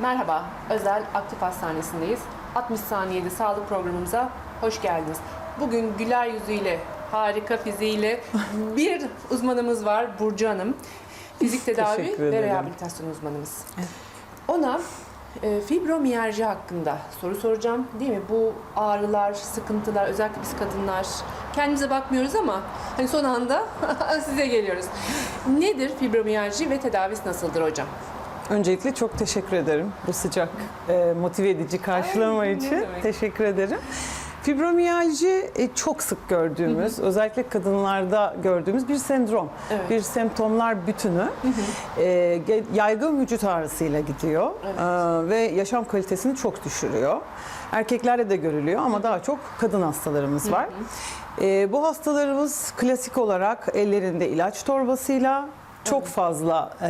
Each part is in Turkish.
Merhaba, Özel Aktif Hastanesi'ndeyiz. 60 saniyede sağlık programımıza hoş geldiniz. Bugün güler yüzüyle, harika fiziğiyle bir uzmanımız var Burcu Hanım. Fizik tedavi ve rehabilitasyon uzmanımız. Ona e, fibromiyerji hakkında soru soracağım. Değil mi? Bu ağrılar, sıkıntılar, özellikle biz kadınlar kendimize bakmıyoruz ama hani son anda size geliyoruz. Nedir fibromiyerji ve tedavisi nasıldır hocam? Öncelikle çok teşekkür ederim bu sıcak, e, motive edici karşılama Ay, için. demek. Teşekkür ederim. Fibromiyalji e, çok sık gördüğümüz, özellikle kadınlarda gördüğümüz bir sendrom. Evet. Bir semptomlar bütünü. E, ge- yaygın vücut ağrısıyla gidiyor Evet. E, ve yaşam kalitesini çok düşürüyor. Erkeklerde de görülüyor ama daha çok kadın hastalarımız var. E, bu hastalarımız klasik olarak ellerinde ilaç torbasıyla çok fazla e,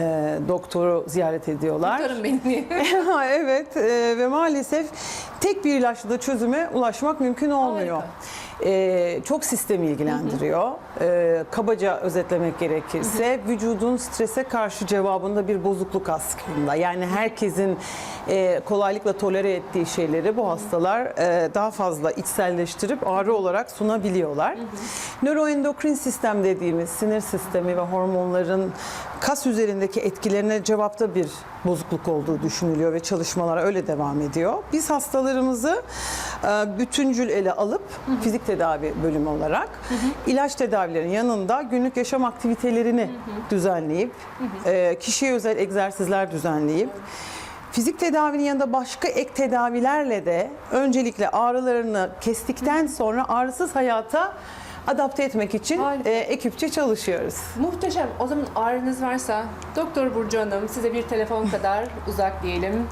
doktoru ziyaret ediyorlar. Kurtarın beni. evet e, ve maalesef tek bir ilaçla da çözüme ulaşmak mümkün olmuyor. Harika. E, çok sistemi ilgilendiriyor. E, kabaca özetlemek gerekirse vücudun strese karşı cevabında bir bozukluk aslında. Yani herkesin e, kolaylıkla tolere ettiği şeyleri bu hastalar e, daha fazla içselleştirip ağrı olarak sunabiliyorlar. Nöroendokrin sistem dediğimiz sinir sistemi ve hormonların kas üzerindeki etkilerine cevapta bir bozukluk olduğu düşünülüyor ve çalışmalara öyle devam ediyor. Biz hastalarımızı e, bütüncül ele alıp fizik tedavi bölümü olarak ilaç tedavilerin yanında günlük yaşam aktivitelerini düzenleyip e, kişiye özel egzersizler düzenleyip Fizik tedavinin yanında başka ek tedavilerle de öncelikle ağrılarını kestikten sonra ağrısız hayata adapte etmek için Harika. e, ekipçe çalışıyoruz. Muhteşem. O zaman ağrınız varsa Doktor Burcu Hanım size bir telefon kadar uzak diyelim.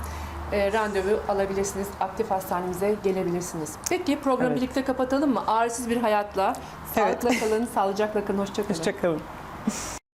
E, randevu alabilirsiniz. Aktif hastanemize gelebilirsiniz. Peki programı Evet. birlikte kapatalım mı? Ağrısız bir hayatla. Evet. Sağlıkla kalın, sağlıcakla kalın. Hoşçakalın. Hoşçakalın.